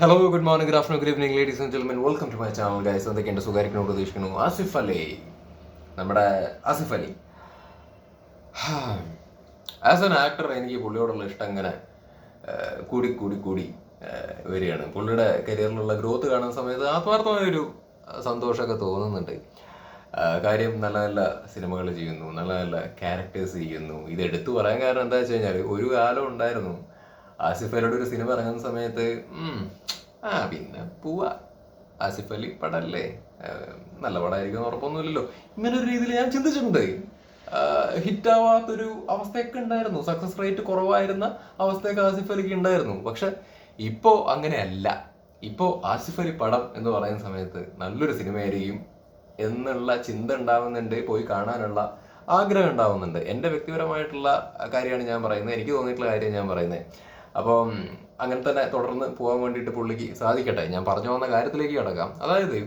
Hello good morning good afternoon good evening ladies and gentlemen welcome to my channel guys എന്തൊക്കെ എന്റെ സുഖമായിരിക്കണോ പ്രതീക്ഷിക്കുന്നു ആസിഫ് അലി. നമ്മുടെ Asif Ali. As an actor എനിക്ക് പുള്ളിയോടുള്ള ഇഷ്ടം ഇങ്ങനെ കൂടി കൂടി കൂടി വരികയാണ്. പുള്ളിയുടെ കരിയറിലുള്ള ഗ്രോത്ത് കാണുന്ന സമയത്ത് ആത്മാർത്ഥമായൊരു സന്തോഷമൊക്കെ തോന്നുന്നുണ്ട്. കാര്യം നല്ല നല്ല സിനിമകൾ ചെയ്യുന്നു നല്ല നല്ല ക്യാരക്ടേഴ്സ് ചെയ്യുന്നു ഇത് എടുത്തു പറയാൻ കാരണം എന്താ വെച്ച് കഴിഞ്ഞാൽ ഒരു കാലം ഉണ്ടായിരുന്നു. ആസിഫ് ഒരു സിനിമ ഇറങ്ങുന്ന സമയത്ത് ആ പിന്നെ പോവാ. ആസിഫ് അലി പടല്ലേ? നല്ല പടമായിരിക്കും ഉറപ്പൊന്നുമില്ലല്ലോ. ഇങ്ങനെ ഒരു രീതിയിൽ ഞാൻ ചിന്തിച്ചിട്ടുണ്ട്. ഹിറ്റ് ആവാത്തൊരു അവസ്ഥയൊക്കെ ഉണ്ടായിരുന്നു. സക്സസ് റേറ്റ് കുറവായിരുന്ന അവസ്ഥയൊക്കെ ആസിഫ് അലിക്ക് ഉണ്ടായിരുന്നു. പക്ഷെ ഇപ്പോ അങ്ങനെയല്ല. ഇപ്പോ ആസിഫ് അലി പടം എന്ന് പറയുന്ന സമയത്ത് നല്ലൊരു സിനിമയായിരിക്കും എന്നുള്ള ചിന്ത ഉണ്ടാവുന്നുണ്ട് പോയി കാണാനുള്ള ആഗ്രഹം ഉണ്ടാവുന്നുണ്ട്. എന്റെ വ്യക്തിപരമായിട്ടുള്ള കാര്യമാണ് ഞാൻ പറയുന്നത്. എനിക്ക് തോന്നിയിട്ടുള്ള കാര്യം ഞാൻ പറയുന്നത്. അപ്പം അങ്ങനെ തന്നെ തുടർന്ന് പോകാൻ വേണ്ടിയിട്ട് പുള്ളിക്ക് സാധിക്കട്ടെ. ഞാൻ പറഞ്ഞു വന്ന കാര്യത്തിലേക്ക് കിടക്കാം. അതായത്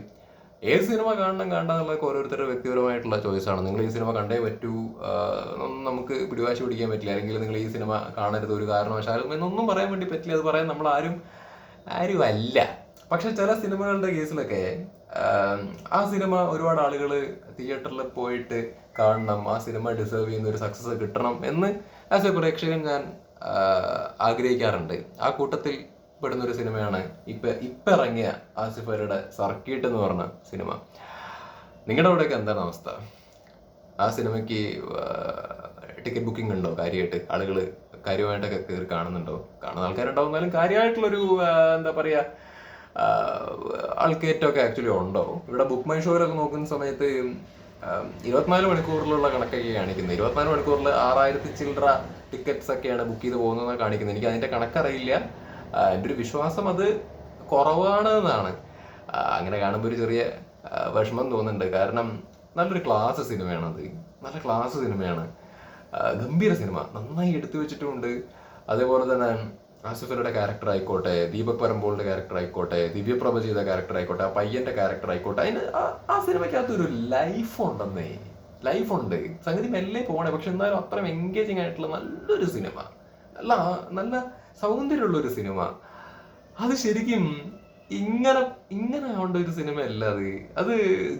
ഏത് സിനിമ കാണണം കാണാന്നുള്ളതൊക്കെ ഓരോരുത്തരുടെ വ്യക്തിപരമായിട്ടുള്ള ചോയ്സാണ് നിങ്ങൾ ഈ സിനിമ കണ്ടേ പറ്റൂ. നമുക്ക് പിടിവാശി പിടിക്കാൻ പറ്റില്ല. അല്ലെങ്കിൽ നിങ്ങൾ ഈ സിനിമ കാണരുത് ഒരു കാരണവശാലും എന്നൊന്നും പറയാൻ വേണ്ടി പറ്റില്ല. അത് പറയാൻ നമ്മൾ ആരും ആരും അല്ല. പക്ഷെ ചില സിനിമകളുടെ കേസിലൊക്കെ ആ സിനിമ ഒരുപാട് ആളുകൾ തിയേറ്ററിൽ പോയിട്ട് കാണണം. ആ സിനിമ ഡിസേർവ് ചെയ്യുന്ന ഒരു സക്സസ് കിട്ടണം എന്ന് ആസ് എ പ്രേക്ഷകൻ ഞാൻ ആഗ്രഹിക്കാറുണ്ട്. ആ കൂട്ടത്തിൽ പെടുന്ന ഒരു സിനിമയാണ് ഇപ്പൊ ഇപ്പൊ ഇറങ്ങിയ ആസിഫ് അലിയുടെ സർക്കിട്ട് എന്ന് പറഞ്ഞ സിനിമ. നിങ്ങളുടെ അവിടെയൊക്കെ എന്താണ് അവസ്ഥ? ആ സിനിമയ്ക്ക് ടിക്കറ്റ് ബുക്കിംഗ് ഉണ്ടോ? കാര്യമായിട്ട് ആളുകൾ കാര്യമായിട്ടൊക്കെ കയറി കാണുന്നുണ്ടോ? കാണുന്ന ആൾക്കാരുണ്ടാവും. എന്നാലും കാര്യമായിട്ടുള്ളൊരു എന്താ പറയാ ആ, ആൾക്കേറ്റമൊക്കെ ആക്ച്വലി ഉണ്ടോ? ഇവിടെ ബുക്ക് മൈ ഷോയിലൊക്കെ നോക്കുന്ന സമയത്ത് ഇരുപത്തിനാല് മണിക്കൂറിലുള്ള കണക്കൊക്കെ കാണിക്കുന്നത് ഇരുപത്തിനാല് മണിക്കൂറിൽ ആറായിരത്തി ചില്ലറ ടിക്കറ്റ്സ് ഒക്കെയാണ് ബുക്ക് ചെയ്ത് പോകുന്നതെന്നാണ് കാണിക്കുന്നത്. എനിക്ക് അതിന്റെ കണക്കറിയില്ല. എന്റെ ഒരു വിശ്വാസം അത് കുറവാണ് എന്നാണ് അങ്ങനെ കാണുമ്പോൾ ഒരു ചെറിയ വിഷമം തോന്നുന്നുണ്ട്. കാരണം നല്ലൊരു ക്ലാസ് സിനിമയാണ് അത്. നല്ല ക്ലാസ് സിനിമയാണ്. ഗംഭീര സിനിമ. നന്നായി എടുത്തു വെച്ചിട്ടുമുണ്ട് അതേപോലെ തന്നെ ആസിഫലിയുടെ ക്യാരക്ടർ ആയിക്കോട്ടെ ദീപക് പരമ്പോളിന്റെ ക്യാരക്ടർ ആയിക്കോട്ടെ ദിവ്യപ്രഭ ചെയ്ത ക്യാരക്ടർ ആയിക്കോട്ടെ ആ പയ്യന്റെ ക്യാരക്ടർ ആയിക്കോട്ടെ അതിന് ആ- സിനിമയ്ക്കകത്തൊരു ലൈഫ് ഉണ്ടെന്നേ. ലൈഫ് ഉണ്ട് സംഗതി മെല്ലെ പോകണേ പക്ഷെ എന്നാലും അത്രയും എൻഗേജിങ് ആയിട്ടുള്ള നല്ലൊരു സിനിമ. നല്ല നല്ല സൗന്ദര്യമുള്ള ഒരു സിനിമ. അത് ശരിക്കും ഇങ്ങനെ ഇങ്ങനെ ആവേണ്ട ഒരു സിനിമ അല്ല അത്. അത്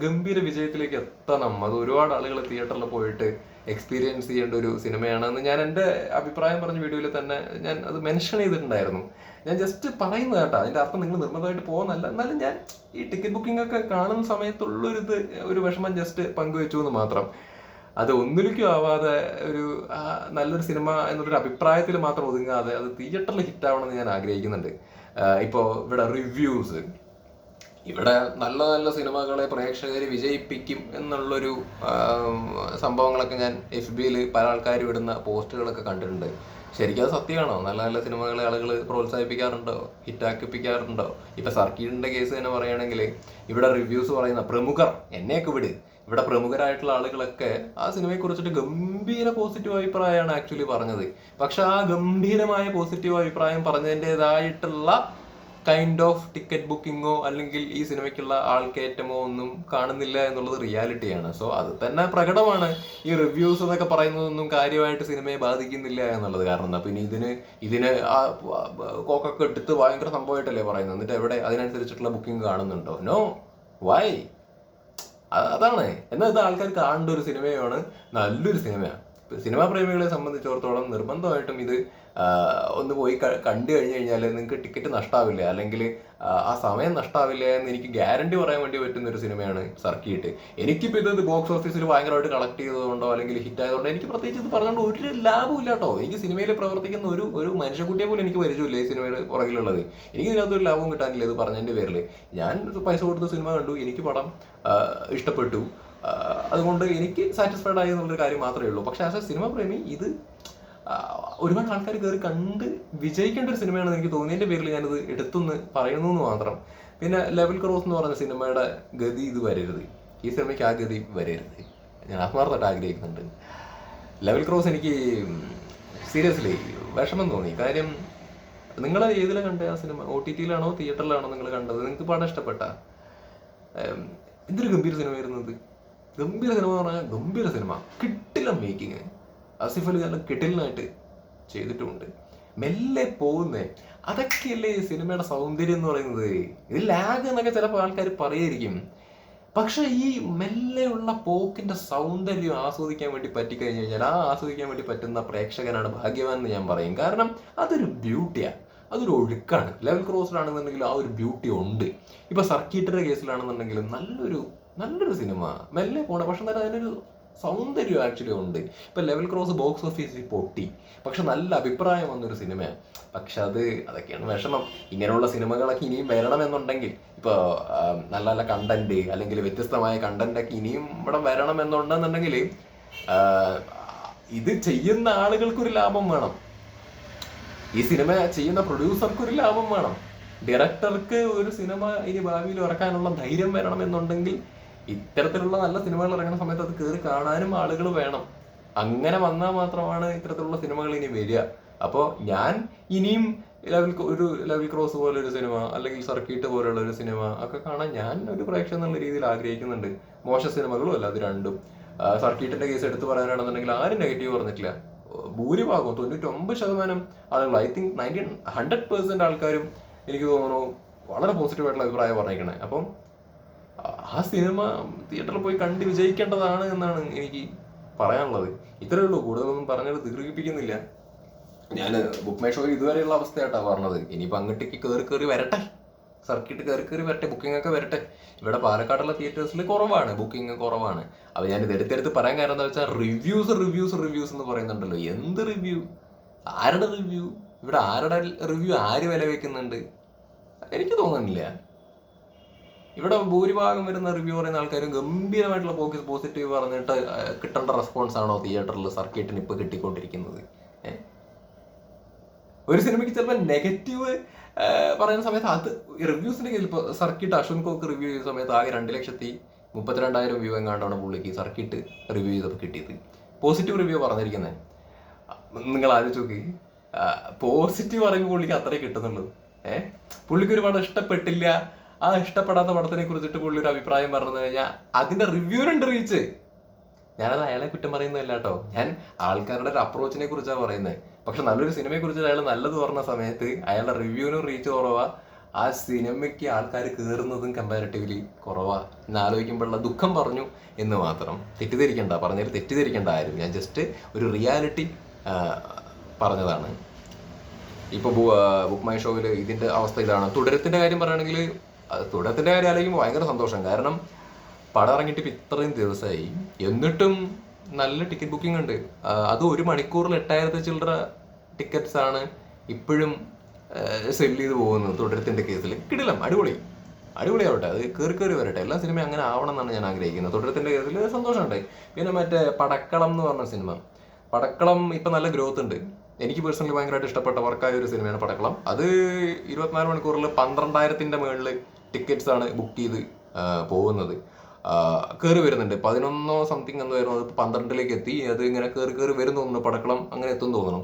ഗംഭീര വിജയത്തിലേക്ക് എത്തണം. അത് ഒരുപാട് ആളുകൾ തിയേറ്ററിൽ പോയിട്ട് എക്സ്പീരിയൻസ് ചെയ്യേണ്ട ഒരു സിനിമയാണെന്ന് ഞാൻ എന്റെ അഭിപ്രായം പറഞ്ഞ വീഡിയോയിൽ തന്നെ ഞാൻ അത് മെൻഷൻ ചെയ്തിട്ടുണ്ടായിരുന്നു. ഞാൻ ജസ്റ്റ് പറയുന്നത് കേട്ടോ അതിന്റെ അർത്ഥം നിങ്ങൾ നിർബന്ധമായിട്ട് പോകുന്നല്ല എന്നാലും ഞാൻ ഈ ടിക്കറ്റ് ബുക്കിംഗ് ഒക്കെ കാണുന്ന സമയത്തുള്ളൊരിത് ഒരു വിഷമം ജസ്റ്റ് പങ്കുവെച്ചു എന്ന് മാത്രം. അത് ഒന്നിലേക്കും ആവാതെ ഒരു നല്ലൊരു സിനിമ എന്നുള്ളൊരു അഭിപ്രായത്തിൽ മാത്രം ഒതുങ്ങാതെ അത് തിയേറ്ററിൽ ഹിറ്റ് ആവണമെന്ന് ഞാൻ ആഗ്രഹിക്കുന്നുണ്ട്. ഇപ്പോൾ ഇവിടെ റിവ്യൂസ് ഇവിടെ നല്ല നല്ല സിനിമകളെ പ്രേക്ഷകർ വിജയിപ്പിക്കും എന്നുള്ളൊരു സംഭവങ്ങളൊക്കെ ഞാൻ എഫ് ബിയിൽ പല ആൾക്കാരും ഇടുന്ന പോസ്റ്റുകളൊക്കെ കണ്ടിട്ടുണ്ട്. ശരിക്കും അത് സത്യമാണോ? നല്ല നല്ല സിനിമകളെ ആളുകൾ പ്രോത്സാഹിപ്പിക്കാറുണ്ടോ? ഹിറ്റാക്കിപ്പിക്കാറുണ്ടോ? ഇപ്പൊ സർക്കീഡിന്റെ കേസ് തന്നെ പറയുകയാണെങ്കിൽ ഇവിടെ റിവ്യൂസ് പറയുന്ന പ്രമുഖർ എന്നെയൊക്കെ വിട്. ഇവിടെ പ്രമുഖരായിട്ടുള്ള ആളുകളൊക്കെ ആ സിനിമയെ കുറിച്ചിട്ട് ഗംഭീര പോസിറ്റീവ് അഭിപ്രായമാണ് ആക്ച്വലി പറഞ്ഞത്. പക്ഷെ ആ ഗംഭീരമായ പോസിറ്റീവ് അഭിപ്രായം പറഞ്ഞതിന്റെതായിട്ടുള്ള കൈൻഡ് ഓഫ് ടിക്കറ്റ് ബുക്കിങ്ങോ അല്ലെങ്കിൽ ഈ സിനിമയ്ക്കുള്ള ആൾക്കേറ്റമോ ഒന്നും കാണുന്നില്ല എന്നുള്ളത് റിയാലിറ്റിയാണ് സോ അത് തന്നെ പ്രകടമാണ്. ഈ റിവ്യൂസ് എന്നൊക്കെ പറയുന്നതൊന്നും കാര്യമായിട്ട് സിനിമയെ ബാധിക്കുന്നില്ല എന്നുള്ളത് കാരണം. പിന്നെ ഇതിന് ഇതിന് കോക്കൊക്കെ എടുത്ത് ഭയങ്കര സംഭവമായിട്ടല്ലേ പറയുന്നത്. എന്നിട്ട് എവിടെ അതിനനുസരിച്ചിട്ടുള്ള ബുക്കിംഗ് കാണുന്നുണ്ടോ? നോ വൈ അതാണ്. എന്നാൽ ഇത് ആൾക്കാർ കാണേണ്ട ഒരു സിനിമയാണ്. നല്ലൊരു സിനിമയാണ്. സിനിമാ പ്രേമികളെ സംബന്ധിച്ചിടത്തോളം നിർബന്ധമായിട്ടും ഇത് ഒന്ന് പോയി കണ്ടു കഴിഞ്ഞു കഴിഞ്ഞാൽ നിങ്ങൾക്ക് ടിക്കറ്റ് നഷ്ടാവില്ല? അല്ലെങ്കിൽ ആ, സമയം നഷ്ടാവില്ല എന്ന് എനിക്ക് ഗ്യാരണ്ടി പറയാൻ വേണ്ടി പറ്റുന്ന ഒരു സിനിമയാണ് സർക്കിട്ട്. എനിക്കിപ്പോൾ ഇത് ബോക്സ് ഓഫീസിൽ ഭയങ്കരമായിട്ട് കളക്ട് ചെയ്തതുകൊണ്ടോ അല്ലെങ്കിൽ ഹിറ്റ് ആയതുകൊണ്ടോ എനിക്ക് പ്രത്യേകിച്ച് ഇത് പറഞ്ഞുകൊണ്ട് ഒരു ലാഭവും ഇല്ല കേട്ടോ എനിക്ക് സിനിമയിൽ പ്രവർത്തിക്കുന്ന ഒരു ഒരു മനുഷ്യക്കുട്ടിയെ പോലും എനിക്ക് പരിചയമില്ല ഈ സിനിമയുടെ പുറകിലുള്ളത്. എനിക്ക് ഇതിനകത്ത് ഒരു ലാഭവും കിട്ടാനില്ല ഇത് പറഞ്ഞതിന്റെ പേരിൽ ഞാൻ പൈസ കൊടുത്ത സിനിമ കണ്ടു എനിക്ക് പടം ഇഷ്ടപ്പെട്ടു. അതുകൊണ്ട് എനിക്ക് സാറ്റിസ്ഫൈഡ് ആയി എന്നുള്ളൊരു കാര്യം മാത്രമേ ഉള്ളൂ. പക്ഷേ ആസ് എ സിനിമ പ്രേമി ഇത് ഒരുപാട് ആൾക്കാർ കയറി കണ്ട് വിജയിക്കേണ്ട ഒരു സിനിമയാണെന്ന് എനിക്ക് തോന്നിയതിന്റെ പേരിൽ ഞാനിത് എടുത്തുനിന്ന് പറയുന്നു എന്ന് മാത്രം. പിന്നെ ലെവൽ ക്രോസ് എന്ന് പറഞ്ഞ സിനിമയുടെ ഗതി ഇത് വരരുത്. ഈ സിനിമയ്ക്ക് ആ ഗതി വരരുത്. ഞാൻ ആത്മാർത്ഥമായിട്ട് ആഗ്രഹിക്കുന്നുണ്ട്. ലെവൽ ക്രോസ് എനിക്ക് സീരിയസ്ലി വിഷമം തോന്നി. കാര്യം നിങ്ങൾ ഏതിലാണ് കണ്ട ആ സിനിമ? ഒ ടി ടിയിലാണോ തിയേറ്ററിലാണോ നിങ്ങൾ കണ്ടത്? നിങ്ങൾക്ക് പാടാൻ ഇഷ്ടപ്പെട്ട? എന്തൊരു ഗംഭീര സിനിമ ആയിരുന്നത് ഗംഭീര സിനിമ എന്ന് പറഞ്ഞാൽ ഗംഭീര സിനിമ. കിട്ടില്ല മേക്കിങ്. അസിഫ് അലി നല്ല കിട്ടിലിനായിട്ട് ചെയ്തിട്ടുമുണ്ട് മെല്ലെ പോകുന്നേ. അതൊക്കെയല്ലേ സിനിമയുടെ സൗന്ദര്യം എന്ന് പറയുന്നത്? ഇത് ലാഗ് എന്നൊക്കെ ചിലപ്പോൾ ആൾക്കാർ പറയായിരിക്കും. പക്ഷെ ഈ മെല്ലെയുള്ള പോക്കിന്റെ സൗന്ദര്യം ആസ്വദിക്കാൻ വേണ്ടി പറ്റിക്കഴിഞ്ഞു കഴിഞ്ഞാൽ ആ ആസ്വദിക്കാൻ വേണ്ടി പറ്റുന്ന പ്രേക്ഷകനാണ് ഭാഗ്യവാൻ എന്ന് ഞാൻ പറയും. കാരണം അതൊരു ബ്യൂട്ടിയാണ് അതൊരു ഒഴുക്കാണ്. ലെവൽ ക്രോസിലാണെന്നുണ്ടെങ്കിലും ആ ഒരു ബ്യൂട്ടി ഉണ്ട്. ഇപ്പൊ സർക്കീറ്റിന്റെ കേസിലാണെന്നുണ്ടെങ്കിലും നല്ലൊരു നല്ലൊരു സിനിമ. മെല്ലെ പോണ പക്ഷെ എന്നാലും അതിനൊരു സൗന്ദര്യം ആക്ച്വലി ഉണ്ട്. ഇപ്പൊ ലെവൽ ക്രോസ് ബോക്സ് ഓഫീസിൽ പൊട്ടി. പക്ഷെ നല്ല അഭിപ്രായം വന്നൊരു സിനിമയാണ്. പക്ഷെ അത് അതൊക്കെയാണ് വിഷമം. ഇങ്ങനെയുള്ള സിനിമകളൊക്കെ ഇനിയും വരണമെന്നുണ്ടെങ്കിൽ ഇപ്പോൾ നല്ല നല്ല കണ്ടന്റ് അല്ലെങ്കിൽ വ്യത്യസ്തമായ കണ്ടന്റ് ഒക്കെ ഇനിയും ഇവിടെ വരണമെന്നുണ്ടെന്നുണ്ടെങ്കിൽ ഇത് ചെയ്യുന്ന ആളുകൾക്കൊരു ലാഭം വേണം. ഈ സിനിമ ചെയ്യുന്ന പ്രൊഡ്യൂസർക്കൊരു ലാഭം വേണം. ഡയറക്ടർക്ക് ഒരു സിനിമ ഇനി ഭാവിയിൽ ഇറക്കാനുള്ള ധൈര്യം വരണമെന്നുണ്ടെങ്കിൽ ഇത്തരത്തിലുള്ള നല്ല സിനിമകൾ ഇറങ്ങുന്ന സമയത്ത് അത് കയറി കാണാനും ആളുകൾ വേണം. അങ്ങനെ വന്നാൽ മാത്രമാണ് ഇത്തരത്തിലുള്ള സിനിമകൾ ഇനി വരിക. അപ്പോൾ ഞാൻ ഇനിയും ലെവൽ ഒരു ലെവൽ ക്രോസ് പോലെ ഒരു സിനിമ അല്ലെങ്കിൽ സർക്കീട്ട് പോലുള്ള ഒരു സിനിമ ഒക്കെ കാണാൻ ഞാൻ ഒരു പ്രേക്ഷകൻ എന്നുള്ള രീതിയിൽ ആഗ്രഹിക്കുന്നുണ്ട്. മോശ സിനിമകളും അല്ല അത് രണ്ടും. സർക്കീട്ടിന്റെ കേസ് എടുത്തു പറയാനാണെന്നുണ്ടെങ്കിൽ ആരും നെഗറ്റീവ് പറഞ്ഞിട്ടില്ല. ഭൂരിഭാഗവും തൊണ്ണൂറ്റൊമ്പത് ശതമാനം ആളുകൾ I think ninety hundred percent ആൾക്കാരും എനിക്ക് തോന്നുന്നു വളരെ പോസിറ്റീവ് ആയിട്ടുള്ള അഭിപ്രായം പറഞ്ഞേക്കണേ അപ്പം ആ സിനിമ തിയേറ്ററിൽ പോയി കണ്ട് വിജയിക്കേണ്ടതാണ് എന്നാണ് എനിക്ക് പറയാനുള്ളത്. ഇത്രയേ ഉള്ളൂ. കൂടുതലൊന്നും പറഞ്ഞത് ദീർഘിപ്പിക്കുന്നില്ല. ഞാൻ ബുക്ക് മൈ ഷോയിൽ ഇതുവരെയുള്ള അവസ്ഥയായിട്ടാ പറഞ്ഞത്. ഇനിയിപ്പോൾ അങ്ങോട്ടേക്ക് കയറി കയറി വരട്ടെ. സർക്കിട്ട് കയറി കയറി വരട്ടെ. ബുക്കിംഗ് ഒക്കെ വരട്ടെ. ഇവിടെ പാലക്കാടുള്ള തിയേറ്റേഴ്സിൽ കുറവാണ്. ബുക്കിംഗ് കുറവാണ്. അപ്പോൾ ഞാൻ ഇത് എടുത്തെടുത്ത് പറയാൻ കാരണം എന്താ വെച്ചാൽ റിവ്യൂസ് റിവ്യൂസ് റിവ്യൂസ് എന്ന് പറയുന്നുണ്ടല്ലോ. എന്ത് റിവ്യൂ ആരുടെ റിവ്യൂ ഇവിടെ ആരുടെ റിവ്യൂ ആര് വില വെക്കുന്നുണ്ട്? എനിക്ക് തോന്നുന്നില്ല. ഇവിടെ ഭൂരിഭാഗം വരുന്ന റിവ്യൂ പറയുന്ന ആൾക്കാരും ഗംഭീരമായിട്ടുള്ള പോസിറ്റീവ് പോസിറ്റീവ് പറഞ്ഞിട്ട് കിട്ടേണ്ട റെസ്പോൺസ് ആണോ തിയേറ്ററിൽ സർക്കിട്ടിന് ഇപ്പൊ കിട്ടിക്കൊണ്ടിരിക്കുന്നത്? ഒരു സിനിമയ്ക്ക് ചിലപ്പോൾ നെഗറ്റീവ് പറയുന്ന സമയത്ത് അത് റിവ്യൂസിന്റെ കയ്യിൽ ഇപ്പോൾ സർക്കിട്ട് അശ്വൻ കോക്ക് റിവ്യൂ ചെയ്ത സമയത്ത് ആകെ രണ്ട് ലക്ഷത്തി മുപ്പത്തിരണ്ടായിരം വ്യൂ എങ്ങാണ്ടാണ് പുള്ളിക്ക് സർക്കിട്ട് റിവ്യൂ ചെയ്തപ്പോൾ കിട്ടിയത്. പോസിറ്റീവ് റിവ്യൂ പറഞ്ഞിരിക്കുന്നത് നിങ്ങൾ ആലോചിച്ച് നോക്കി. പോസിറ്റീവ് പറയുമ്പോൾ പുള്ളിക്ക് അത്രേ കിട്ടുന്നുള്ളൂ. ഏഹ് പുള്ളിക്ക് ഒരുപാട് ഇഷ്ടപ്പെട്ടില്ല. ആ ഇഷ്ടപ്പെടാത്ത പടത്തിനെ കുറിച്ചിട്ട് പുള്ളി ഒരു അഭിപ്രായം പറഞ്ഞു കഴിഞ്ഞാൽ അതിന്റെ റിവ്യൂനുണ്ട് റീച്ച്. ഞാനത് അയാളെ കുറ്റം പറയുന്നതല്ല കേട്ടോ ഞാൻ ആൾക്കാരുടെ ഒരു അപ്രോച്ചിനെ കുറിച്ചാണ് പറയുന്നത് പക്ഷെ നല്ലൊരു സിനിമയെ കുറിച്ച് അയാൾ നല്ലത് പറഞ്ഞ സമയത്ത് അയാളുടെ റിവ്യൂവിനും റീച്ച് കുറവാ. ആ സിനിമയ്ക്ക് ആൾക്കാർ കയറുന്നതും കമ്പാരിറ്റീവ്ലി കുറവാ. എന്ന് ആലോചിക്കുമ്പോഴുള്ള ദുഃഖം പറഞ്ഞു എന്ന് മാത്രം. തെറ്റിദ്ധരിക്കണ്ട. പറഞ്ഞതിൽ തെറ്റിദ്ധരിക്കേണ്ട ആരും. ഞാൻ ജസ്റ്റ് ഒരു റിയാലിറ്റി പറഞ്ഞതാണ്. ഇപ്പൊ ബുക്ക് മൈ ഷോയിൽ ഇതിന്റെ അവസ്ഥ ഇതാണ് തുടരത്തിന്റെ കാര്യം പറയുകയാണെങ്കിൽ അത് തുടരത്തിന്റെ കാര്യം ആലോചിക്കുമ്പോൾ ഭയങ്കര സന്തോഷം. കാരണം പടം ഇറങ്ങിയിട്ട് ഇപ്പം ഇത്രയും ദിവസമായി. എന്നിട്ടും നല്ല ടിക്കറ്റ് ബുക്കിംഗ് ഉണ്ട്. അത് ഒരു മണിക്കൂറിൽ എട്ടായിരത്തി ചില്ലറ ടിക്കറ്റ്സ് ആണ് ഇപ്പോഴും സെൽ ചെയ്ത് പോകുന്നത് തുടരത്തിന്റെ കേസിൽ. കിടിലം. അടിപൊളി. അടിപൊളിയാവട്ടെ അത് കയറി കയറി വരട്ടെ. എല്ലാ സിനിമയും അങ്ങനെ ആവണം എന്നാണ് ഞാൻ ആഗ്രഹിക്കുന്നത്. തുടരത്തിന്റെ കേസിൽ സന്തോഷമുണ്ടായി പിന്നെ മറ്റേ പടക്കളം എന്ന് പറഞ്ഞ സിനിമ. പടക്കളം ഇപ്പൊ നല്ല ഗ്രോത്ത് ഉണ്ട്. എനിക്ക് പേഴ്സണലി ഭയങ്കരമായിട്ട് ഇഷ്ടപ്പെട്ട വർക്കായ ഒരു സിനിമയാണ് പടക്കളം. അത് ഇരുപത്തിനാല് മണിക്കൂറിൽ പന്ത്രണ്ടായിരത്തിന്റെ മുകളിൽ ടിക്കറ്റ്സ് ആണ് ബുക്ക് ചെയ്ത് പോകുന്നത്. കയറി വരുന്നുണ്ട്. പതിനൊന്നോ സംതിങ് എന്ന് വരുന്നു അത് പന്ത്രണ്ടിലേക്ക് എത്തി. അത് ഇങ്ങനെ കയറി കയറി വരും തോന്നുന്നു. പടക്കളം അങ്ങനെ എത്തും തോന്നുന്നു.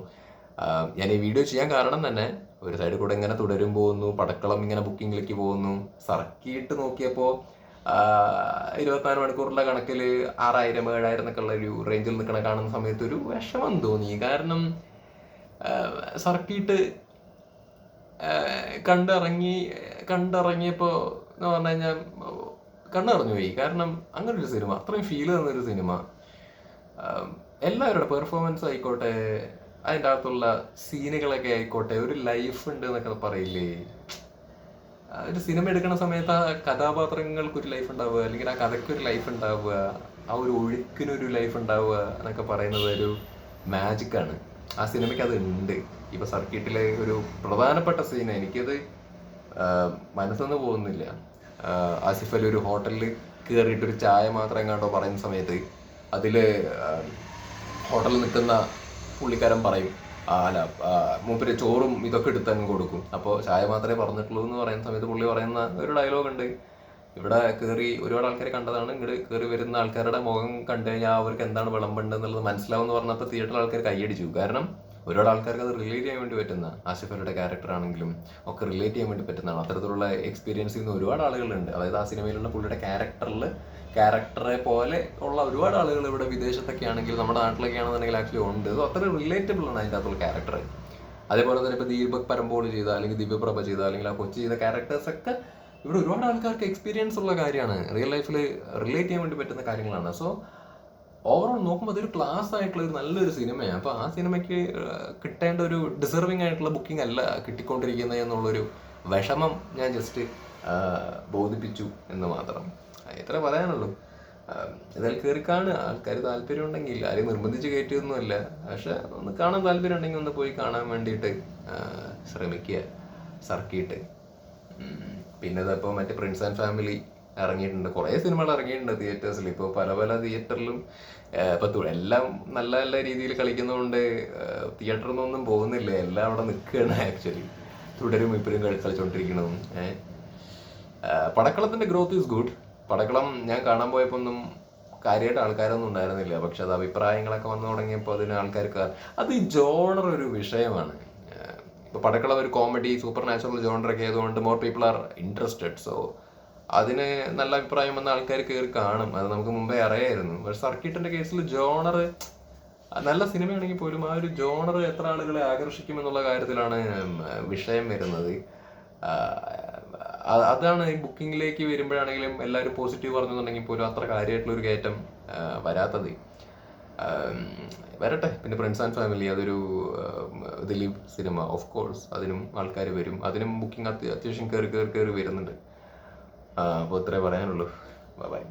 ഞാൻ ഈ വീഡിയോ ചെയ്യാൻ കാരണം തന്നെ ഒരു സൈഡിൽ കൂടെ ഇങ്ങനെ തുടരും പോകുന്നു. പടക്കളം ഇങ്ങനെ ബുക്കിങ്ങിലേക്ക് പോകുന്നു. സർക്കിയിട്ട് നോക്കിയപ്പോൾ ഇരുപത്തിനാല് മണിക്കൂറിലെ കണക്കിൽ ആറായിരം ഏഴായിരം എന്നൊക്കെ ഉള്ള ഒരു റേഞ്ചിൽ നിൽക്കണ കാണുന്ന സമയത്ത് ഒരു വിഷമം തോന്നി. കാരണം സർക്കിട്ട് കണ്ടിറങ്ങി കണ്ടിറങ്ങിയപ്പോൾ എന്ന് പറഞ്ഞു കഴിഞ്ഞാൽ കണ്ണിറങ്ങി പോയി. കാരണം അങ്ങനെ ഒരു സിനിമ അത്രയും ഫീൽ തന്ന ഒരു സിനിമ എല്ലാവരുടെ പെർഫോമൻസ് ആയിക്കോട്ടെ അതിന്റെ അകത്തുള്ള സീനുകളൊക്കെ ആയിക്കോട്ടെ ഒരു ലൈഫ് ഉണ്ട് എന്നൊക്കെ പറയില്ലേ? ഒരു സിനിമ എടുക്കുന്ന സമയത്ത് ആ കഥാപാത്രങ്ങൾക്ക് ഒരു ലൈഫ് ഉണ്ടാവുക അല്ലെങ്കിൽ ആ കഥയ്ക്ക് ഒരു ലൈഫ് ഉണ്ടാവുക ആ ഒരു ഒഴുക്കിനൊരു ലൈഫ് ഉണ്ടാവുക എന്നൊക്കെ പറയുന്നത് ഒരു മാജിക്കാണ് ആ സിനിമയ്ക്ക് അത് ഉണ്ട്. ഇപ്പൊ സർക്കിട്ടിലെ ഒരു പ്രധാനപ്പെട്ട സീൻ എനിക്കത് മനസ്സൊന്ന് പോകുന്നില്ല. ആസിഫ് അലി ഒരു ഹോട്ടലിൽ കയറിയിട്ട് ഒരു ചായ മാത്രം എങ്ങാണ്ടോ പറയുന്ന സമയത്ത് അതിൽ ഹോട്ടലിൽ നിൽക്കുന്ന പുള്ളിക്കാരൻ പറയും അല്ല മൂപ്പര് ചോറും ഇതൊക്കെ എടുത്തങ്ങ് കൊടുക്കും. അപ്പോൾ ചായ മാത്രമേ പറഞ്ഞിട്ടുള്ളൂ എന്ന് പറയുന്ന സമയത്ത് പുള്ളി പറയുന്ന ഒരു ഡയലോഗ് ഉണ്ട്. ഇവിടെ കയറി ഒരുപാട് ആൾക്കാരെ കണ്ടതാണ്. ഇങ്ങോട്ട് കയറി വരുന്ന ആൾക്കാരുടെ മുഖം കണ്ടു കഴിഞ്ഞാൽ അവർക്ക് എന്താണ് വിളമ്പുണ്ട് എന്നുള്ളത് മനസ്സിലാവുമെന്ന് പറഞ്ഞപ്പോൾ തിയേറ്റർ ആൾക്കാർ കൈയടിച്ചു കാരണം ഒരുപാട് ആൾക്കാർക്ക് അത് റിലേറ്റ് ചെയ്യാൻ വേണ്ടി പറ്റുന്ന ആസിഫലിയുടെ ക്യാരക്ടർ ആണെങ്കിലും ഒക്കെ റിലേറ്റ് ചെയ്യാൻ വേണ്ടി പറ്റുന്നതാണ്. അത്തരത്തിലുള്ള എക്സ്പീരിയൻസ് ചെയ്യുന്ന ഒരുപാട് ആളുകളുണ്ട്. അതായത് ആ സിനിമയിലുള്ള പുള്ളിയുടെ ക്യാരക്ടറിൽ ക്യാരക്ടറെ പോലെ ഉള്ള ഒരുപാട് ആളുകൾ ഇവിടെ വിദേശത്തൊക്കെ ആണെങ്കിൽ നമ്മുടെ നാട്ടിലൊക്കെ ആണെന്നുണ്ടെങ്കിൽ ആക്ച്വലി ഉണ്ട്. അത് അത്ര റിലേറ്റബിൾ ആണ് അതിന്റെ അകത്തുള്ള ക്യാരക്ടർ അതേപോലെ തന്നെ ഇപ്പോൾ ദീപക് പരമ്പോൾ ചെയ്ത അല്ലെങ്കിൽ ദിവ്യപ്രഭ ചെയ്ത അല്ലെങ്കിൽ ആ കൊച്ചി ചെയ്ത ക്യാരക്ടേഴ്സ് ഒക്കെ ഇവിടെ ഒരുപാട് ആൾക്കാർക്ക് എക്സ്പീരിയൻസ് ഉള്ള കാര്യമാണ്. റിയൽ ലൈഫിൽ റിലേറ്റ് ചെയ്യാൻ വേണ്ടി പറ്റുന്ന കാര്യങ്ങളാണ്. സോ ഓവറോൾ നോക്കുമ്പോൾ അതൊരു ക്ലാസ് ആയിട്ടുള്ള ഒരു നല്ലൊരു സിനിമയാണ്. അപ്പോൾ ആ സിനിമയ്ക്ക് കിട്ടേണ്ട ഒരു ഡിസർവിങ് ആയിട്ടുള്ള ബുക്കിംഗ് അല്ല കിട്ടിക്കൊണ്ടിരിക്കുന്നത് എന്നുള്ളൊരു വിഷമം ഞാൻ ജസ്റ്റ് ബോധിപ്പിച്ചു എന്ന് മാത്രം ഇത്ര പറയാനുള്ളൂ. ഇതിൽ കയറി കാണുക ആൾക്കാർ താല്പര്യം ഉണ്ടെങ്കിൽ ആരെയും നിർബന്ധിച്ച് കയറ്റിയൊന്നുമല്ല. പക്ഷെ ഒന്ന് കാണാൻ താല്പര്യം ഉണ്ടെങ്കിൽ ഒന്ന് പോയി കാണാൻ വേണ്ടിയിട്ട് ശ്രമിക്കുക സർക്കിയിട്ട്. ഉം. പിന്നെ ഇതിപ്പോൾ മറ്റേ പ്രിൻസ് ആൻഡ് ഫാമിലി ഇറങ്ങിയിട്ടുണ്ട്. കുറേ സിനിമകൾ ഇറങ്ങിയിട്ടുണ്ട് തിയേറ്റേഴ്സിൽ ഇപ്പോൾ പല പല തിയേറ്ററിലും ഇപ്പോൾ എല്ലാം നല്ല നല്ല രീതിയിൽ കളിക്കുന്നതുകൊണ്ട് തിയേറ്ററിൽ നിന്നൊന്നും പോകുന്നില്ല. എല്ലാം അവിടെ നിൽക്കുകയാണ് ആക്ച്വലി തുടരും ഇപ്പോഴും കളി കളിച്ചുകൊണ്ടിരിക്കണതും പടക്കളത്തിന്റെ ഗ്രോത്ത് ഈസ് ഗുഡ് പടക്കളം ഞാൻ കാണാൻ പോയപ്പോൾ ഒന്നും കാര്യമായിട്ട് ആൾക്കാരൊന്നും ഉണ്ടായിരുന്നില്ല. പക്ഷെ അത് അഭിപ്രായങ്ങളൊക്കെ വന്നു തുടങ്ങിയപ്പോൾ അതിന് ആൾക്കാർക്ക് അത് ജോണർ ഒരു വിഷയമാണ്. ഇപ്പൊ പടക്കളം ഒരു കോമഡി സൂപ്പർ നാച്ചുറൽ ജോണറൊക്കെ ആയതുകൊണ്ട് more people are interested so അതിന് നല്ല അഭിപ്രായം വന്ന ആൾക്കാർ കയറി കാണും. അത് നമുക്ക് മുമ്പേ അറിയായിരുന്നു. പക്ഷെ കേസിൽ ജോണർ നല്ല സിനിമയാണെങ്കിൽ പോലും ആ ഒരു ജോണർ എത്ര ആളുകളെ ആകർഷിക്കുമെന്നുള്ള കാര്യത്തിലാണ് വിഷയം വരുന്നത്. അതാണ് ഈ ബുക്കിങ്ങിലേക്ക് വരുമ്പോഴാണെങ്കിലും എല്ലാവരും പോസിറ്റീവ് പറഞ്ഞെന്നുണ്ടെങ്കിൽ പോലും അത്ര കാര്യമായിട്ടുള്ള ഒരു കയറ്റം വരാത്തത്. വരട്ടെ. പിന്നെ ഫ്രണ്ട്സ് ആൻഡ് ഫാമിലി അതൊരു ദിലീപ് സിനിമ ഓഫ് കോഴ്സ് അതിനും ആൾക്കാർ വരും. അതിനും ബുക്കിംഗ് അത്യാവശ്യം കയറി കയറി കയറി വരുന്നുണ്ട്. അപ്പോൾ ഇത്രേ പറയാനുള്ളൂ. ബൈ